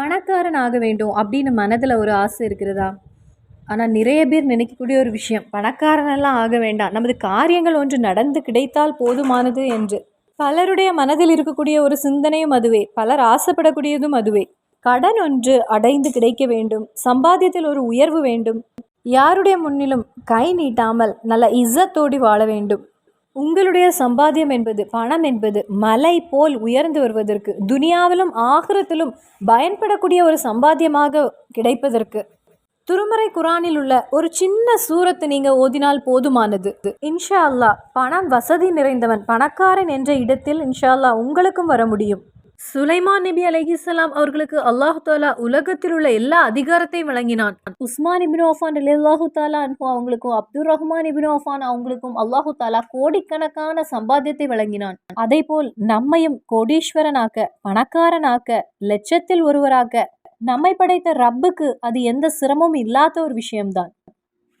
பணக்காரன் ஆக வேண்டும் அப்படின்னு மனதில் ஒரு ஆசை இருக்கிறதா ஆனால் நிறைய பேர் நினைக்கக்கூடிய ஒரு விஷயம் பணக்காரனெல்லாம் ஆக வேண்டாம். நமது காரியங்கள் ஒன்று நடந்து கிடைத்தால் போதுமானது என்று. பலருடைய மனதில் இருக்கக்கூடிய ஒரு சிந்தனையும் அதுவே. பலர் ஆசைப்படக்கூடியதும் அதுவே. கடன் ஒன்று அடைந்து கிடைக்க வேண்டும். சம்பாத்தியத்தில் ஒரு உயர்வு வேண்டும். யாருடைய முன்னிலும் கை நீட்டாமல் நல்ல இசத்தோடி வாழ வேண்டும். உங்களுடைய சம்பாத்தியம் என்பது பணம் என்பது மலை போல் உயர்ந்து வருவதற்கு துனியாவிலும் ஆகிரத்திலும் பயன்படக்கூடிய ஒரு சம்பாத்தியமாக கிடைப்பதற்கு. துருமறை குரானில் உள்ள ஒரு சின்ன சூரத்து நீங்கள் ஓதினால் போதுமானது. இன்ஷா அல்லாஹ் பணம் வசதி நிறைந்தவன் பணக்காரன் என்ற இடத்தில் இன்ஷா அல்லாஹ் உங்களுக்கும் வர முடியும். சுலைமான் நபி அலைஹிஸ்ஸலாம் அவர்களுக்கு அல்லாஹு தாலா உலகத்தில் உள்ள எல்லா அதிகாரத்தையும் வழங்கினான். உஸ்மான் இபின் ஆஃபான் அல்லாஹு தாலா அன்பு அவங்களுக்கும் அப்துல் ரஹ்மான் இபின் ஆஃபான் அவங்களுக்கும் அல்லாஹு தாலா கோடிக்கணக்கான சம்பாத்தியத்தை வழங்கினான். அதே போல் நம்மையும் கோடீஸ்வரனாக்க பணக்காரனாக்க லட்சத்தில் ஒருவராக்க நம்மை படைத்த ரப்புக்கு அது எந்த சிரமமும் இல்லாத ஒரு விஷயம்தான்.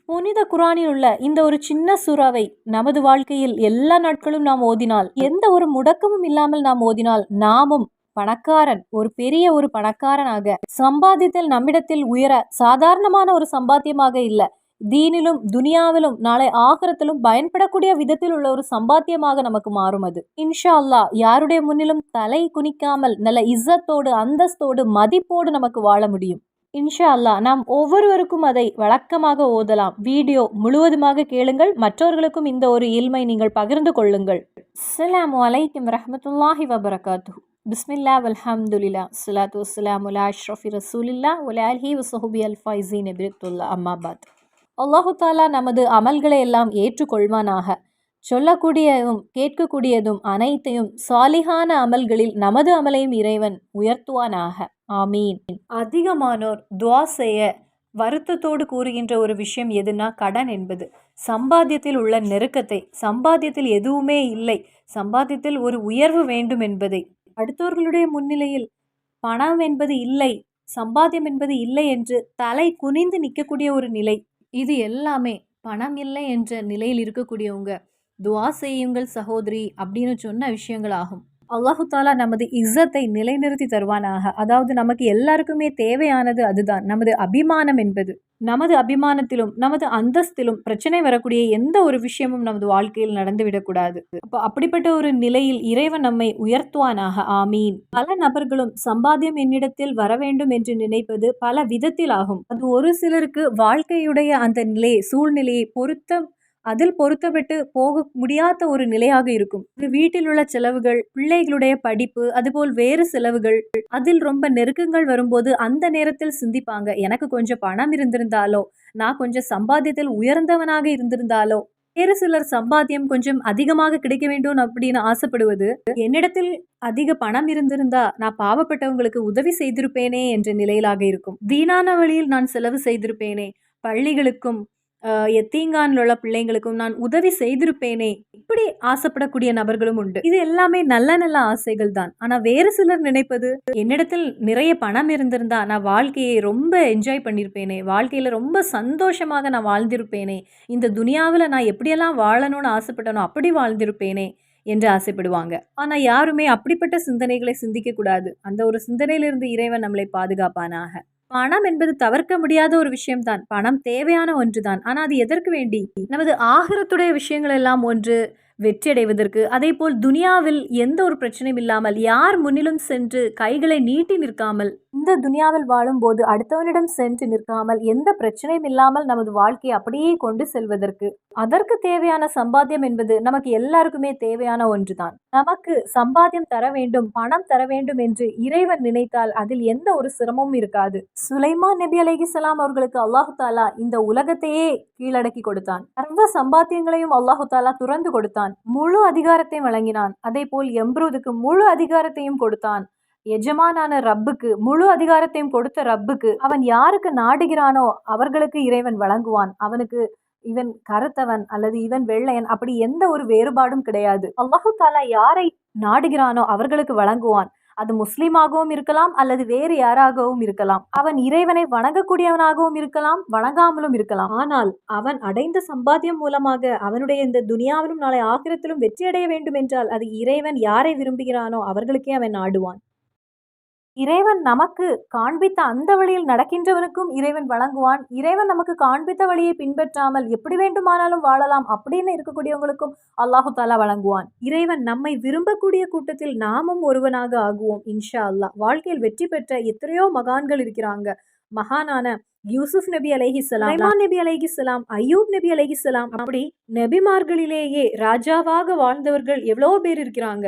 புனித குரானில் உள்ள இந்த ஒரு சின்ன சுறாவை நமது வாழ்க்கையில் எல்லா நாட்களும் நாம் ஓதினால் எந்த ஒரு முடக்கமும் இல்லாமல் நாம் ஓதினால் நாமும் பணக்காரன் ஒரு பெரிய ஒரு பணக்காரனாக சம்பாத்தியத்தில் நம்மிடத்தில் உயர சாதாரணமான ஒரு சம்பாத்தியமாக இல்லை. தீனிலும் துனியாவிலும் நாளை ஆகரத்திலும் பயன்படக்கூடிய விதத்தில் உள்ள ஒரு சம்பாத்தியமாக நமக்கு மாறும் அது. இன்ஷா அல்லா யாருடைய முன்னிலும் தலை குனிக்காமல் நல்ல இஸ்ஸத்தோடு அந்தஸ்தோடு மதிப்போடு நமக்கு வாழ முடியும். இன்ஷா அல்லா நாம் ஒவ்வொருவருக்கும் அதை வழக்கமாக ஓதலாம். வீடியோ முழுவதுமாக கேளுங்கள். மற்றவர்களுக்கும் இந்த ஒரு இல்மை நீங்கள் பகிர்ந்து கொள்ளுங்கள். அஸ்லாம் வலைக்கம் ரஹமத்துல்லாஹி வபரகாத்து பிஸ்மில்லா வல்ஹம்துலில்லா சுலாத் வசலாம் உலா அஷ்ரஃபி ரசூலில்லா உலா அல்ஹி வசஹுபி அல் ஃபைசீன் இபிரத்துல்லா அம்மாபாத் அல்லாஹு தாலா நமது அமல்களை எல்லாம் ஏற்றுக்கொள்வானாக சொல்லக்கூடியதும் கேட்கக்கூடியதும் அனைத்தையும் சாலிகான அமல்களில் நமது அமலையும் இறைவன் உயர்த்துவானாக ஆமீன் அதிகமானோர் துவா செய்ய வருத்தத்தோடு கூறுகின்ற ஒரு விஷயம் எதுனா கடன் என்பது. சம்பாத்தியத்தில் உள்ள நெருக்கத்தை சம்பாத்தியத்தில் எதுவுமே இல்லை சம்பாத்தியத்தில் ஒரு உயர்வு வேண்டும் என்பதை அடுத்தவர்களுடைய முன்னிலையில் பணம் என்பது இல்லை சம்பாத்தியம் என்பது இல்லை என்று தலை குனிந்து நிற்கக்கூடிய ஒரு நிலை. இது எல்லாமே பணம் இல்லை என்ற நிலையில் இருக்கக்கூடியவங்க. துவா செய்யுங்கள் சகோதரி அப்படின்னு சொன்ன விஷயங்கள் ஆகும். அல்லாஹு தாலா நமது இஸ்ஸத்தை நிலைநிறுத்தி தருவானாக. அதாவது நமக்கு எல்லாருக்குமே தேவையானது அதுதான். நமது அபிமானம் என்பது. நமது அபிமானத்திலும் நமது அந்தஸ்திலும் பிரச்சனை வரக்கூடிய எந்த ஒரு விஷயமும் நமது வாழ்க்கையில் நடந்துவிடக்கூடாது அப்போ அப்படிப்பட்ட ஒரு நிலையில் இறைவன் நம்மை உயர்த்துவானாக. ஆமீன். பல நபர்களும் சம்பாத்தியம் என்னிடத்தில் வர வேண்டும் என்று நினைப்பது பல விதத்தில் ஆகும் அது ஒரு சிலருக்கு வாழ்க்கையுடைய அந்த நிலையை சூழ்நிலையை பொருத்தம் அதில் பொருத்தப்பட்டு போக முடியாத ஒரு நிலையாக இருக்கும். வீட்டில் உள்ள செலவுகள் பிள்ளைகளுடைய படிப்பு அதுபோல் வேறு செலவுகள் அதில் ரொம்ப நெருக்கங்கள் வரும்போது அந்த நேரத்தில் சிந்திப்பாங்க. எனக்கு கொஞ்சம் பணம் இருந்திருந்தாலோ நான் கொஞ்சம் சம்பாத்தியத்தில் உயர்ந்தவனாக இருந்திருந்தாலோ வேறு சிலர் சம்பாத்தியம் கொஞ்சம் அதிகமாக கிடைக்க வேண்டும் அப்படின்னு ஆசைப்படுவது என்னிடத்தில் அதிக பணம் இருந்திருந்தா நான் பாவப்பட்டவங்களுக்கு உதவி செய்திருப்பேனே என்ற நிலையிலாக இருக்கும். வீணான வழியில் நான் செலவு செய்திருப்பேனே பள்ளிகளுக்கும் தீங்கானில் உள்ள பிள்ளைங்களுக்கும் நான் உதவி செய்திருப்பேனே. இப்படி ஆசைப்படக்கூடிய நபர்களும் உண்டு. இது எல்லாமே நல்ல நல்ல ஆசைகள் தான். ஆனால் வேறு சிலர் நினைப்பது என்னிடத்தில் நிறைய பணம் இருந்திருந்தா நான் வாழ்க்கையை ரொம்ப என்ஜாய் பண்ணியிருப்பேனே வாழ்க்கையில் ரொம்ப சந்தோஷமாக நான் வாழ்ந்திருப்பேனே. இந்த துனியாவில் நான் எப்படியெல்லாம் வாழணும்னு ஆசைப்பட்டனோ அப்படி வாழ்ந்திருப்பேனே என்று ஆசைப்படுவாங்க. ஆனால் யாருமே அப்படிப்பட்ட சிந்தனைகளை சிந்திக்கக்கூடாது. அந்த ஒரு சிந்தனையிலிருந்து இறைவன் நம்மளை பாதுகாப்பானாக. பணம் என்பது தவிர்க்க முடியாத ஒரு விஷயம்தான். பணம் தேவையான ஒன்றுதான். ஆனால் அது எதற்கு வேண்டி? நமது ஆகிரத்துடைய விஷயங்கள் எல்லாம் ஒன்று வெற்றியடைவதற்கு. அதே போல் துனியாவில் எந்த ஒரு பிரச்சனையும் இல்லாமல் யார் முன்னிலும் சென்று கைகளை நீட்டி நிற்காமல் இந்த துனியாவில் வாழும்போது அடுத்தவனிடம் சென்று நிற்காமல் எந்த பிரச்சனையும் இல்லாமல் நமது வாழ்க்கையை அப்படியே கொண்டு செல்வதற்கு. அதற்கு தேவையான சம்பாத்தியம் என்பது நமக்கு எல்லாருக்குமே தேவையான ஒன்றுதான். நமக்கு சம்பாத்தியம் தர வேண்டும் பணம் தர வேண்டும் என்று இறைவன் நினைத்தால் அதில் எந்த ஒரு சிரமமும் இருக்காது. சுலைமான் நபி அலிகிசலாம் அவர்களுக்கு அல்லாஹு தாலா இந்த உலகத்தையே கீழடக்கி கொடுத்தான். சர்வ சம்பாத்தியங்களையும் அல்லாஹு தாலா துறந்து கொடுத்தான். முழு அதிகாரத்தையும் வழங்கினான். அதே போல் எம்ப்ரூதுக்கு முழு அதிகாரத்தையும் கொடுத்தான். எஜமானான ரப்புக்கு முழு அதிகாரத்தையும் கொடுத்த ரப்புக்கு அவன் யாருக்கு நாடுகிறானோ அவர்களுக்கு இறைவன் வழங்குவான். அவனுக்கு இவன் கருத்தவன் அல்லது இவன் வெள்ளையன் அப்படி எந்த ஒரு வேறுபாடும் கிடையாது. அல்லாஹு தாலா யாரை நாடுகிறானோ அவர்களுக்கு வழங்குவான். அது முஸ்லீமாகவும் இருக்கலாம் அல்லது வேறு யாராகவும் இருக்கலாம். அவன் இறைவனை வணங்கக்கூடியவனாகவும் இருக்கலாம் வணங்காமலும் இருக்கலாம். ஆனால் அவன் அடைந்த சம்பாத்தியம் மூலமாக அவனுடைய இந்த துனியாவிலும் நாளை ஆகிரத்திலும் வெற்றியடைய வேண்டும் என்றால் அது இறைவன் யாரை விரும்புகிறானோ அவர்களுக்கே அவன் ஆடுவான் இறைவன் நமக்கு காண்பித்த அந்த வழியில் நடக்கின்றவனுக்கும் இறைவன் வழங்குவான். இறைவன் நமக்கு காண்பித்த வழியை பின்பற்றாமல் எப்படி வேண்டுமானாலும் வாழலாம் அப்படின்னு இருக்கக்கூடியவங்களுக்கும் அல்லாஹு தாலா வழங்குவான். இறைவன் நம்மை விரும்பக்கூடிய கூட்டத்தில் நாமும் ஒருவனாக ஆகுவோம் இன்ஷா அல்லாஹ். வாழ்க்கையில் வெற்றி பெற்ற எத்தனையோ மகான்கள் இருக்கிறாங்க. மகானான யூசுப் நபி அலைஹிஸ்ஸலாம் சுலைமான் நபி அலைஹிஸ்ஸலாம் ஐயூப் நபி அலைஹிஸ்ஸலாம் அப்படி நபிமார்களிலேயே ராஜாவாக வாழ்ந்தவர்கள் எவ்வளோ பேர் இருக்கிறாங்க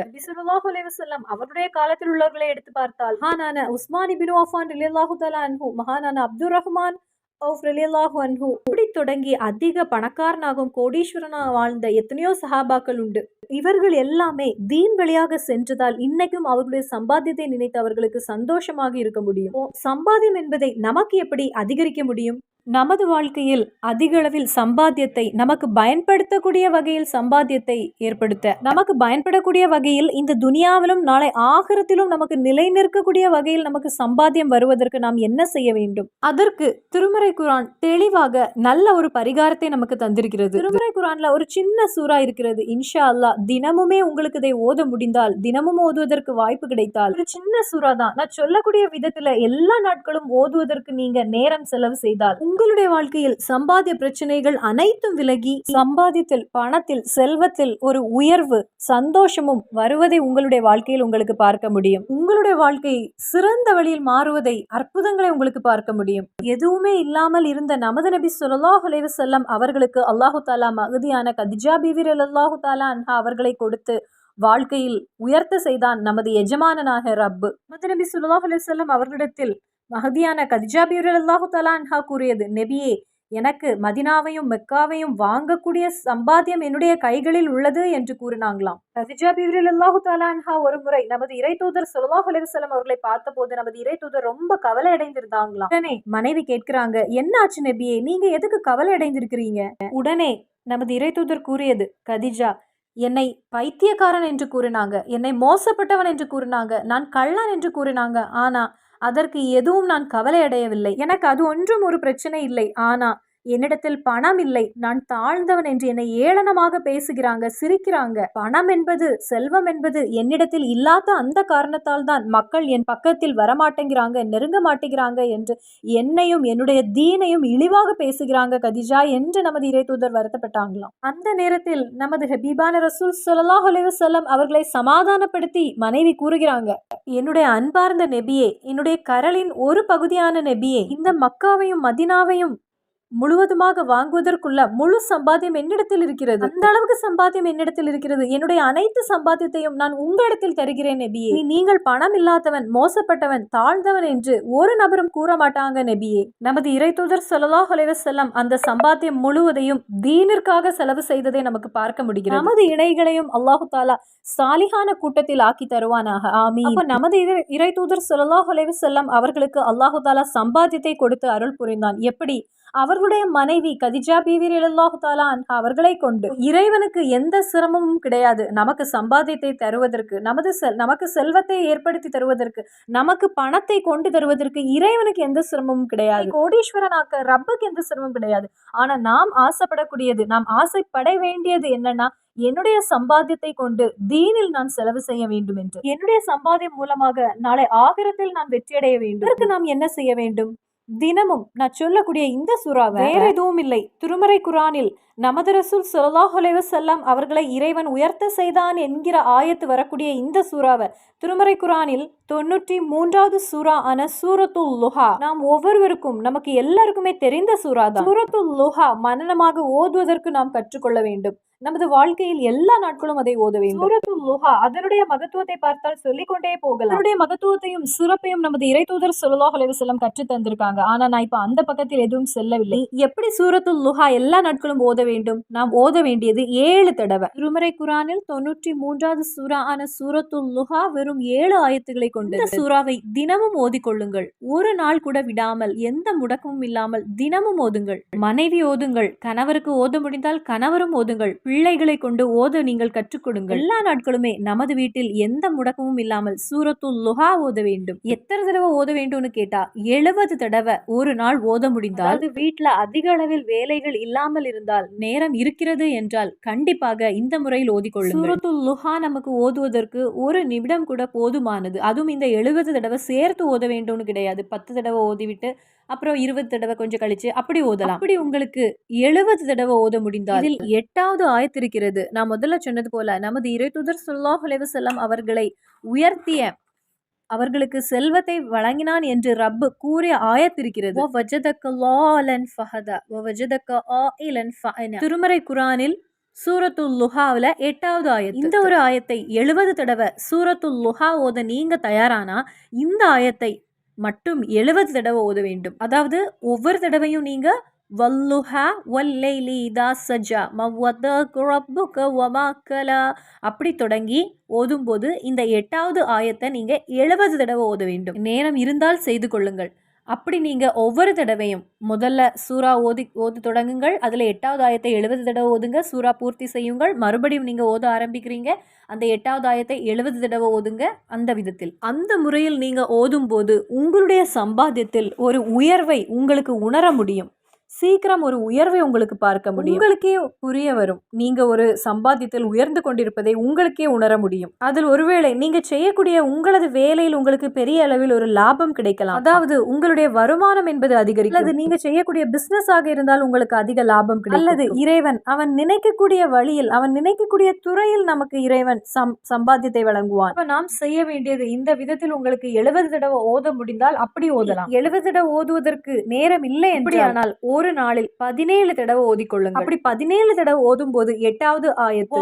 அலைஹி வஸல்லம் அவருடைய காலத்தில் உள்ளவர்களை எடுத்து பார்த்தால் மகானான உஸ்மான் இபின் அஃபான் ரலியல்லாஹு தஆலா அன்ஹு மகானான அப்துர் ரஹ்மான் அவுஃப் ரலியல்லாஹு அன்ஹு இப்படி தொடங்கி அதிக பணக்காரனாகும் கோடீஸ்வரனாக வாழ்ந்த எத்தனையோ சஹாபாக்கள் உண்டு. இவர்கள் எல்லாமே தீன் வழியாக சென்றதால் இன்னைக்கும் அவர்களுடைய சம்பாத்தியத்தை நினைத்து அவர்களுக்கு சந்தோஷமாக இருக்க முடியும். சம்பாத்தியம் என்பதை நமக்கு எப்படி அதிகரிக்க முடியும்? நமது வாழ்க்கையில் அதிக அளவில் சம்பாத்தியத்தை நமக்கு பயன்படுத்தக்கூடிய வகையில் சம்பாத்தியத்தை ஏற்படுத்த நமக்கு பயன்படக்கூடிய வகையில் இந்த துனியாவிலும் நாளை ஆகரத்திலும் நமக்கு நிலை நிற்கக்கூடிய வகையில் நமக்கு சம்பாத்தியம் வருவதற்கு நாம் என்ன செய்ய வேண்டும்? அதற்கு திருமறை குரான் தெளிவாக நல்ல ஒரு பரிகாரத்தை நமக்கு தந்திருக்கிறது. திருமறை குரான்ல ஒரு சின்ன சூறா இருக்கிறது. இன்ஷா அல்லாஹ் தினமுமே உங்களுக்கு இதை ஓத முடிந்தால் தினமும் ஓதுவதற்கு வாய்ப்பு கிடைத்தால் ஒரு சின்ன சூறா தான். நான் சொல்லக்கூடிய விதத்துல எல்லா நாட்களும் ஓதுவதற்கு நீங்க நேரம் செலவு செய்தால் உங்களுடைய வாழ்க்கையில் சம்பாத்திய பிரச்சனைகள் அனைத்தும் விலகி சம்பாதியத்தில் பணத்தில் செல்வத்தில் ஒரு உயர்வு சந்தோஷமும் வருவதை உங்களுடைய வாழ்க்கையில் உங்களுக்கு பார்க்க முடியும். உங்களுடைய வாழ்க்கை சிறந்த வழியில் மாறுவதை அற்புதங்களை உங்களுக்கு பார்க்க முடியும். எதுவுமே இல்லாமல் இருந்த நமது நபி ஸல்லல்லாஹு செல்லம் அவர்களுக்கு அல்லாஹு தாலா மகதியான கதிஜா பிவி அல்லாஹு தாலா அன்ஹா அவர்களை கொடுத்து வாழ்க்கையில் உயர்த்த செய்தான் நமது எஜமானனாக ரப்பு. நமது நபி ஸல்லல்லாஹு அலைஹி அவர்களிடத்தில் மகதியான கதிஜா பிவி அல்லாஹு தாலா அன்ஹா கூறியது நெபியே எனக்கு மதினாவையும் மெக்காவையும் வாங்கக்கூடிய சம்பாத்தியம் என்னுடைய கைகளில் உள்ளது என்று கூறினாங்களாம். கதிஜா பியூரில் அல்லாஹு தாலான்ஹா ஒரு முறை நமது இறை தூதர் சொல்லாஹ் அலிவசலம் அவர்களை பார்த்தபோது நமது இறை தூதர் ரொம்ப கவலை அடைந்திருந்தாங்களாம் உடனே மனைவி கேட்கிறாங்க என்ன ஆச்சு நெபியே நீங்க எதுக்கு கவலை அடைந்திருக்கிறீங்க உடனே நமது இறை தூதர் கூறியது கதிஜா என்னை பைத்தியக்காரன் என்று கூறினாங்க என்னை மோசப்பட்டவன் என்று கூறினாங்க நான் கள்ளன் என்று கூறினாங்க. ஆனா அதற்கு எதுவும் நான் கவலை அடையவில்லை எனக்கு அது ஒன்றும் ஒரு பிரச்சனை இல்லை. ஆனா என்னிடத்தில் பணம் இல்லை. நான் தாழ்ந்தவன் என்று என்னை ஏளனமாக பேசுகிறாங்க சிரிக்கிறாங்க. பணம் என்பது செல்வம் என்பது என்னிடத்தில் இல்லாத அந்த காரணத்தால் தான் மக்கள் என் பக்கத்தில் வரமாட்டேங்கிறாங்க நெருங்க மாட்டேங்கிறாங்க என்று என்னையும் என்னுடைய தீனையும் இழிவாக பேசுகிறாங்க கதிஜா என்று நமது இறை தூதர் வருத்தப்பட்டாங்களாம். அந்த நேரத்தில் நமது ஹபீபான ரசூல் சொல்லாஹ் செல்லம் அவர்களை சமாதானப்படுத்தி மனைவி கூறுகிறாங்க என்னுடைய அன்பார்ந்த நெபியே என்னுடைய கரலின் ஒரு பகுதியான நெபியே இந்த மக்காவையும் மதினாவையும் முழுவதுமாக வாங்குவதற்குள்ள முழு சம்பாத்தியம் என்னிடத்தில் இருக்கிறது. அந்த அளவுக்கு சம்பாத்தியம் என்னிடத்தில் இருக்கிறது. என்னுடைய அனைத்து சம்பாத்தியத்தையும் நான் உங்களிடத்தில் தருகிறேன் நெபியே. நீங்கள் பணம் இல்லாதவன் மோசப்பட்டவன் தாழ்ந்தவன் என்று ஒரு நபரும் கூற மாட்டாங்க நெபியே. நமது இறை தூதர் ஸல்லல்லாஹு அலைஹி அந்த சம்பாத்தியம் முழுவதையும் தீனிற்காக செலவு செய்ததை நமக்கு பார்க்க முடிகிறது. நமது இணைகளையும் அல்லாஹு தாலா சாலிஹான கூட்டத்தில் ஆக்கி தருவானாக. ஆமி நமது இறை- இறை தூதர் ஸல்லல்லாஹு அலைஹி அவர்களுக்கு அல்லாஹு தாலா சம்பாத்தியத்தை கொடுத்து அருள் புரிந்தான். எப்படி? அவர்களுடைய மனைவி கதிஜா பீவி அல்லாஹு தாலா அவர்களை கொண்டு இறைவனுக்கு எந்த சிரமமும் கிடையாது. நமக்கு சம்பாத்தியத்தை தருவதற்கு நமது செல் நமக்கு செல்வத்தை ஏற்படுத்தி தருவதற்கு நமக்கு பணத்தை கொண்டு தருவதற்கு இறைவனுக்கு எந்த சிரமமும் கிடையாது. கோடீஸ்வரனாக்க ரப்புக்கு எந்த சிரமமும் கிடையாது. ஆனா நாம் ஆசைப்படக்கூடியது நாம் ஆசைப்பட வேண்டியது என்னன்னா என்னுடைய சம்பாத்தியத்தை கொண்டு தீனில் நான் செலவு செய்ய வேண்டும் என்று. என்னுடைய சம்பாத்தியம் மூலமாக நாளை ஆகிரத்தில் நான் வெற்றியடைய வேண்டும். இதற்கு நாம் என்ன செய்ய வேண்டும்? தினமும் நான் சொல்லக்கூடிய இந்த சுறாவை வேற எதுவும் இல்லை. திருமறை குரானில் நமது ரசூல் ஸல்லல்லாஹு அலைஹி அவர்களை இறைவன் உயர்த்த செய்தான் என்கிற ஆயத்து வரக்கூடிய இந்த சூறாவை திருமறை குரானில் தொண்ணூற்றி மூன்றாவது சூரா ஆன சூரத்துல் லுஹா. நாம் ஒவ்வொருவருக்கும் நமக்கு எல்லாருக்குமே தெரிந்த சூறா தான். சூரத்துல் லுஹா மனனமாக ஓதுவதற்கு நாம் கற்றுக்கொள்ள வேண்டும். நமது வாழ்க்கையில் எல்லா நாட்களும் அதை ஓத வேண்டும். சூரத்துல் லுஹா அதனுடைய மகத்துவத்தை பார்த்தால் சொல்லிக்கொண்டே போகலாம். அதனுடைய மகத்துவத்தையும் சிறப்பையும் நமது இறை தூதர் ஸல்லல்லாஹு அலைஹி கற்று தந்திருக்காங்க. ஆனா நான் இப்ப அந்த பக்கத்தில் எதுவும் செல்லவில்லை. எப்படி சூரத்துல் லுஹா எல்லா நாட்களும் ஓத வேண்டும். நாம் ஓத வேண்டியது ஏழு தடவை. திருமறை குரானில் தொண்ணூற்றி மூன்றாவது சூரா ஆன சூரத்துல் லுஹா வெறும் ஏழு ஆயத்துக்களை கொண்டு இந்த சூறாவை தினமும் ஓதிக்கொள்ளுங்கள் ஒரு நாள் கூட விடாமல் எந்த முடக்கமும் இல்லாமல் தினமும் ஓதுங்கள். மனைவி ஓதுங்கள். கணவருக்கு ஓத முடிந்தால் கணவரும் ஓதுங்கள். பிள்ளைகளை கொண்டு ஓத நீங்கள் கற்றுக் கொடுங்கள். எல்லா நாட்களுமே நமது வீட்டில் எந்த முடக்கமும் இல்லாமல் சூரத்துல் லுஹா ஓத வேண்டும். எத்தனை தடவை ஓத வேண்டும்னு கேட்டா எழுபது தடவை ஒரு நாள் ஓத முடிந்தால் வீட்டுல அதிக அளவில் வேலைகள் இல்லாமல் இருந்தால் நேரம் இருக்கிறது என்றால் கண்டிப்பாக இந்த முறையில் ஓதிக்கொள்ளுங்கள். சூரத்துல் லுஹா நமக்கு ஓதுவதற்கு ஒரு நிமிடம் கூட போதுமானது. அதுவும் இந்த எழுபது தடவை சேர்த்து ஓத வேண்டும்னு கிடையாது. பத்து தடவை ஓதிவிட்டு அப்புறம் இருபது தடவை கொஞ்சம் கழிச்சு அப்படி ஓதலாம். அப்படி உங்களுக்கு எழுபது தடவை ஓத முடிந்தால் இதில் எட்டாவது ஆயத்திருக்கிறது. நான் முதல்ல சொன்னது போல நமது இறைத்துதர் சொல்லாஹ் செல்லம் அவர்களை உயர்த்திய அவர்களுக்கு செல்வத்தை வழங்கினான் என்று ரப்பு கூறிய ஆயத்திருக்கிறது. திருமறை குரானில் சூரத்துல் லுஹாவில் எட்டாவது ஆயத் இந்த ஒரு ஆயத்தை எழுபது தடவை சூரத்துல் லுஹா ஓத நீங்க தயாரானா இந்த ஆயத்தை மட்டும் எழுபது தடவை ஓத வேண்டும். அதாவது ஒவ்வொரு தடவையும் நீங்க வல்லுஹா வல்லைலி இதா சஜா. மவ்வதக் ரப்புக கலா. அப்படி தொடங்கி ஓதும்போது இந்த எட்டாவது ஆயத்தை நீங்கள் எழுபது தடவை ஓத வேண்டும். நேரம் இருந்தால் செய்து கொள்ளுங்கள். அப்படி நீங்கள் ஒவ்வொரு தடவையும் முதல்ல சூறா ஓதி ஓது தொடங்குங்கள். அதில் எட்டாவது ஆயத்தை எழுபது தடவை ஓதுங்க. சூறா பூர்த்தி செய்யுங்கள். மறுபடியும் நீங்கள் ஓத ஆரம்பிக்கிறீங்க. அந்த எட்டாவது ஆயத்தை எழுபது தடவை ஓதுங்க. அந்த விதத்தில். அந்த முறையில் நீங்கள் ஓதும்போது உங்களுடைய சம்பாத்தியத்தில் ஒரு உயர்வை உங்களுக்கு உணர முடியும். சீக்கிரம் ஒரு உயர்வை உங்களுக்கு பார்க்க முடியும். உங்களுக்கே புரிய வரும். நீங்க ஒரு சம்பாத்தியத்தில் உயர்ந்து கொண்டிருப்பதை உங்களுக்கே உணர முடியும். அதில் ஒருவேளை நீங்க செய்யக்கூடிய உங்களது வேலையில் உங்களுக்கு பெரிய அளவில் ஒரு லாபம் கிடைக்கலாம். அதாவது உங்களுடைய வருமானம் என்பது அதிகரிக்கும். அல்லது நீங்க செய்யக்கூடிய பிசினஸ் ஆக இருந்தால் உங்களுக்கு அதிக லாபம் கிடைக்கும். அல்லது இறைவன் அவன் நினைக்கக்கூடிய வழியில் அவன் நினைக்கக்கூடிய துறையில் நமக்கு இறைவன் சம் சம்பாத்தியத்தை வழங்குவான். அப்ப நாம் செய்ய வேண்டியது இந்த விதத்தில் உங்களுக்கு எழுபது தடவை ஓத முடிந்தால் அப்படி ஓதலாம். எழுபது தடவை ஓதுவதற்கு நேரம் இல்லை என்றால் ஒரு நாளில் பதினேழு தடவை ஓதிக்கொள்ளுங்க அப்படி பதினேழு தடவை ஓதும் போது எட்டாவது ஆயத்து.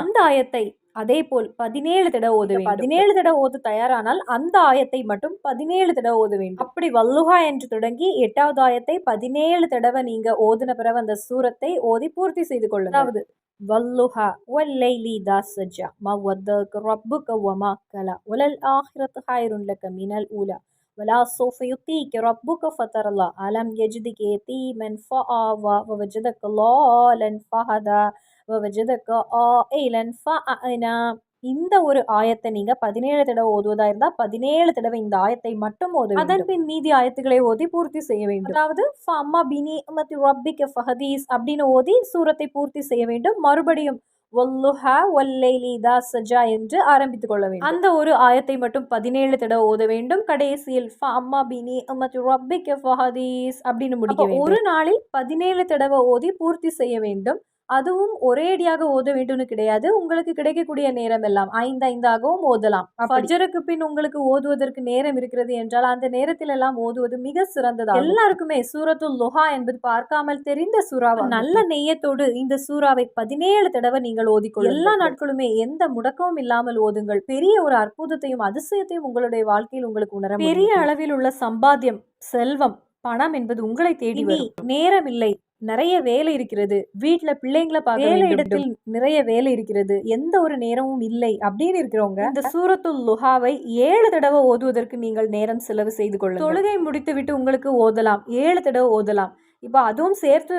அந்த ஆயத்தை அதே போல் பதினேழு தடவை ஓத பதினேழு தடவை ஓத தயாரானால் அந்த ஆயத்தை மட்டும் பதினேழு தடவை ஓத வேண்டும். அப்படி வல்லுஹா என்று தொடங்கி எட்டாவது ஆயத்தை பதினேழு தடவை நீங்க ஓதின பிறகு அந்த சூரத்தை ஓதி பூர்த்தி செய்து கொள்ளுங்க அதாவது வல்லுஹா வல்லைலி இதா சஜா மவ்வதக் ரப்புக வமா கலா வலல் ஆஹிரத்து ஹைருன் லக மினல் ஊலா. ولا سوف يعطيك ربك فترضى ألم يجدك يتيما فآوى ووجدك ضالا فهدى ووجدك عائلا فأغنى இந்த ஒரு ஆயத்தை நீங்க பதினேழு தடவை ஓதுவதா இருந்தா பதினேழு தடவை இந்த ஆயத்தை மட்டும் ஓத அதன் பின் மீதி ஆயத்துக்களை ஓதி பூர்த்தி செய்ய வேண்டும் அதாவது அம்மா பினி அமத்தி ரப்பிக்க ஃபஹதீஸ் அப்படின்னு ஓதி சூரத்தை பூர்த்தி செய்ய வேண்டும் மறுபடியும் வல்லுஹா வல்லைலி தா சஜா என்று ஆரம்பித்துக் கொள்ள வேண்டும். அந்த ஒரு ஆயத்தை மட்டும் பதினேழு தடவை ஓத வேண்டும். கடைசியில் அம்மா பினி அம்மத்து ரப்பிக்க ஃபஹதீஸ் அப்படின்னு முடிக்க ஒரு நாளில் பதினேழு தடவை ஓதி பூர்த்தி செய்ய வேண்டும். அதுவும் ஒரேடியாக ஓத வேண்டும்னு கிடையாது. உங்களுக்கு கிடைக்கக்கூடிய நேரம் எல்லாம் ஐந்து ஐந்தாகவும் ஓதலாம். ஃபஜருக்கு பின் உங்களுக்கு ஓதுவதற்கு நேரம் இருக்கிறது என்றால் அந்த நேரத்தில் எல்லாம் ஓதுவது மிக சிறந்ததா எல்லாருக்குமே சூரத்துல் லுஹா என்பது பார்க்காமல் தெரிந்த சூறாவா நல்ல நெய்யத்தோடு இந்த சூறாவை பதினேழு தடவை நீங்கள் ஓதிக்கொள்ளும் எல்லா நாட்களுமே எந்த முடக்கமும் இல்லாமல் ஓதுங்கள். பெரிய ஒரு அற்புதத்தையும் அதிசயத்தையும் உங்களுடைய வாழ்க்கையில் உங்களுக்கு உணர பெரிய அளவில் உள்ள சம்பாத்தியம் செல்வம் பணம் என்பது உங்களை தேடி வரும். நேரம் இல்லை. நிறைய வேலை இருக்கிறது. வீட்ல பிள்ளைங்களை பார்க்க வேலை இடத்தில் நிறைய வேலை இருக்கிறது. எந்த ஒரு நேரமும் இல்லை அப்படின்னு இருக்கிறவங்க இந்த சூரத்துல் லுஹாவை ஏழு தடவை ஓதுவதற்கு நீங்கள் நேரம் செலவு செய்து கொள்ளுங்கள். தொழுகை முடித்து விட்டு உங்களுக்கு ஓதலாம். ஏழு தடவை ஓதலாம். இப்போ அதுவும் சேர்த்து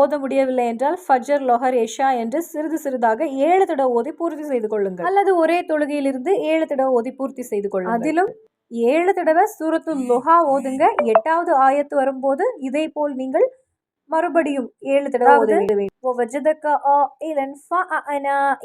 ஓத முடியவில்லை என்றால் ஃபஜர் லொஹர் எஷா என்று சிறிது சிறிதாக ஏழு தடவை ஓதி பூர்த்தி செய்து கொள்ளுங்கள். அல்லது ஒரே தொழுகையிலிருந்து ஏழு தடவை ஓதி பூர்த்தி செய்து கொள்ளுங்கள். அதிலும் ஏழு தடவை சூரத்துல் லுஹா ஓதுங்க. எட்டாவது ஆயத்து வரும்போது இதே போல் நீங்கள் மறுபடியும் ஏழு தடவை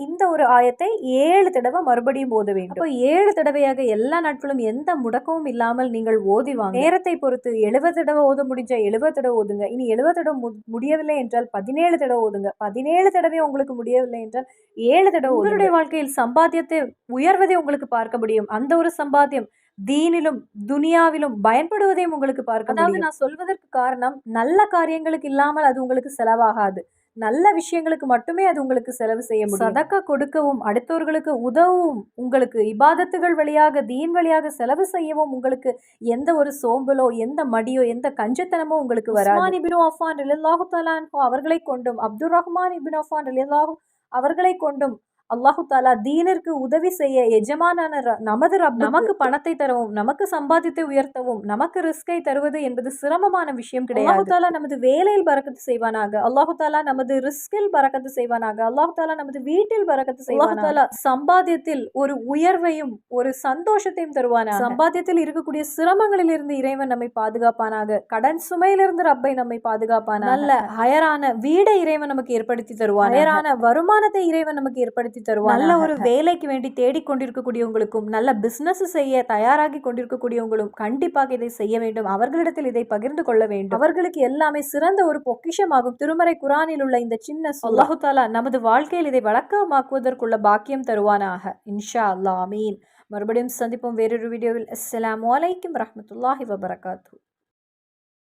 இந்த ஒரு ஆயத்தை ஏழு தடவை மறுபடியும் ஓத வேண்டும். ஏழு தடவையாக எல்லா நாட்களும் எந்த முடக்கமும் இல்லாமல் நீங்கள் ஓதி வாங்க. நேரத்தை பொறுத்து எழுபது தடவை ஓத முடிஞ்ச எழுபது தடவை ஓதுங்க. இனி எழுபது தடவை முடியவில்லை என்றால் பதினேழு தடவை ஓதுங்க. பதினேழு தடவை உங்களுக்கு முடியவில்லை என்றால் ஏழு தடவை உங்களுடைய வாழ்க்கையில் சம்பாத்தியத்தை உயர்வதை உங்களுக்கு பார்க்க முடியும். அந்த ஒரு சம்பாத்தியம் தீனிலும் துனியாவிலும் பயன்படுவதையும் உங்களுக்கு பார்க்க அதாவது நான் சொல்வதற்கு காரணம் நல்ல காரியங்களுக்கு இல்லாமல் அது உங்களுக்கு செலவாகாது. நல்ல விஷயங்களுக்கு மட்டுமே அது உங்களுக்கு செலவு செய்ய முடியும். சதக்கா கொடுக்கவும் அடுத்தவர்களுக்கு உதவும் உங்களுக்கு இபாதத்துகள் வழியாக தீன் வழியாக செலவு செய்யவும் உங்களுக்கு எந்த ஒரு சோம்பலோ எந்த மடியோ எந்த கஞ்சத்தனமோ உங்களுக்கு வராது. இபின் அஃபான் ரலியல்லாஹு தஆலா அன்ஹு அவர்களை கொண்டும் அப்துல் ரஹ்மான் இபின் அஃபான் ரலியல்லாஹு அவர்களை கொண்டும் அல்லாஹு தாலா தீனிற்கு உதவி செய்ய எஜமானான நமது ரப் நமக்கு பணத்தை தரவும் நமக்கு சம்பாதித்தை உயர்த்தவும் நமக்கு ரிஸ்கை தருவது என்பது சிரமமான விஷயம் கிடையாது. அல்லாஹு தாலா நமது வேலையில் பறக்கத்து செய்வானாக. அல்லாஹு தாலா நமது ரிஸ்கில் பறக்கத்து செய்வானாக. அல்லாஹு தாலா நமது வீட்டில் பறக்கத்து செய்வானாக. தாலா சம்பாத்தியத்தில் ஒரு உயர்வையும் ஒரு சந்தோஷத்தையும் தருவானாக. சம்பாத்தியத்தில் இருக்கக்கூடிய சிரமங்களில் இருந்து இறைவன் நம்மை பாதுகாப்பானாக. கடன் சுமையிலிருந்து ரப்பை நம்மை பாதுகாப்பானாக. நல்ல ஹயரான வீடை இறைவன் நமக்கு ஏற்படுத்தி தருவான் ஹயரான வருமானத்தை இறைவன் நமக்கு ஏற்படுத்தி தருவான் நல்ல ஒரு வேலைக்கு வேண்டி தேடிக்கொண்டிருக்கக்கூடியவங்களுக்கும் நல்ல பிசினஸ் செய்ய தயாராகி கொண்டிருக்கக்கூடியவங்களும் கண்டிப்பாக இதை செய்ய வேண்டும். அவர்களிடத்தில் இதை பகிர்ந்து கொள்ள வேண்டும். அவர்களுக்கு எல்லாமே சிறந்த ஒரு பொக்கிஷமாகும். திருமறை குரானில் உள்ள இந்த சின்ன அல்லாஹு தாலா நமது வாழ்க்கையில் இதை வழக்கமாக்குவதற்குள்ள பாக்கியம் தருவானாக. இன்ஷா அல்லாஹ். ஆமீன். மறுபடியும் சந்திப்போம் வேறொரு வீடியோவில் அஸ்ஸலாமு அலைக்கும் வரஹ்மத்துல்லாஹி வபரகாத்து.